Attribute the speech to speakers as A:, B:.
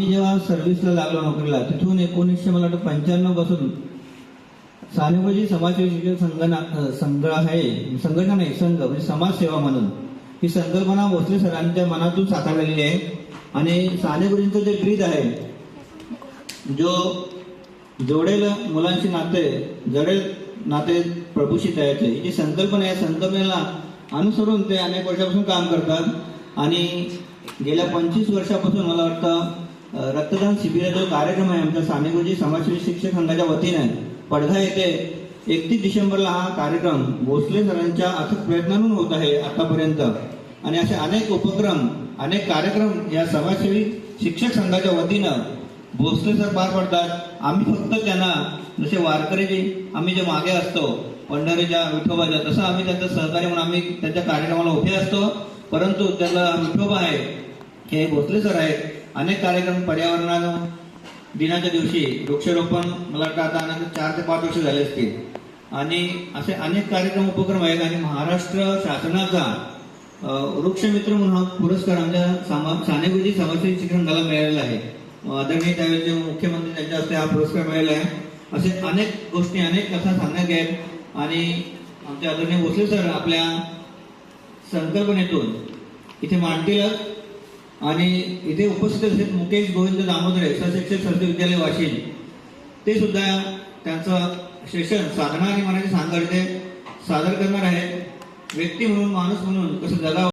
A: मी जेव्हा सर्व्हिसला लागलो नोकरीला तिथून एकोणीसशे मला वाटतं पंच्याण्णवपासून सानेगुरुजी समाजसेवी शिक्षक संघना संघ आहे संघटना नाही संघ म्हणजे समाजसेवा म्हणून. ही संकल्पना भोसले सरांच्या मनातून साकारलेली आहे. आणि सानेगुरूंचं जे प्रीत आहे जो जोडेल मुलांची नाते जडेल नाते प्रभूशी तयाचे ही जी संकल्पना आहे संकल्पनेला अनुसरून ते अनेक वर्षापासून काम करतात. आणि गेल्या पंचवीस वर्षापासून मला वाटतं रक्तदान शिबिराचा जो कार्यक्रम आहे आमच्या सानेगुरुजी समाजसेवी शिक्षक संघाच्या वतीने पडघा येथे एकतीस डिसेंबरला हा कार्यक्रम भोसले सरांच्या अथक प्रयत्नांतून होत आहे आतापर्यंत. आणि असे अनेक उपक्रम अनेक कार्यक्रम या समाजसेवी शिक्षक संघाच्या वतीनं भोसले सर पार पडतात. आम्ही फक्त त्यांना जसे वारकरी जे आम्ही जे मागे असतो पंढरीच्या विठोबाच्या तसं आम्ही त्यांचं सहकार्य म्हणून आम्ही त्यांच्या कार्यक्रमाला उभे असतो. परंतु त्याला विठोबा आहे हे भोसले सर आहेत अनेक कार्यक्रम पर्यावरणा दिनाच्या दिवशी वृक्षारोपण मला वाटतं आता चार ते पाच वर्ष झाले असतील. आणि असे अनेक कार्यक्रम उपक्रम आहेत आणि महाराष्ट्र शासनाचा वृक्षमित्र म्हणून हा पुरस्कार आमच्या सामा सानेगुरुजी समाजसेवी शिक्षणाला मिळालेला आहे. आदरणीय त्यावेळेचे मुख्यमंत्री त्यांच्या हस्ते हा पुरस्कार मिळाला आहे. असे अनेक गोष्टी अनेक कथा सांगण्यात आहेत आणि आमचे आदरणीय भोसले सर आपल्या संकल्पनेतून इथे मांडतीलच आणि इथे उपस्थित असलेले मुकेश गोविंद दामोदरे सहशिक्षक सरस्वती विद्यालय वाशिम. ते सुद्धा त्यांचं शिक्षण साधना आणि मनाची सांगते सादर करणार आहेत. व्यक्ती म्हणून माणूस म्हणून कसं जगावं?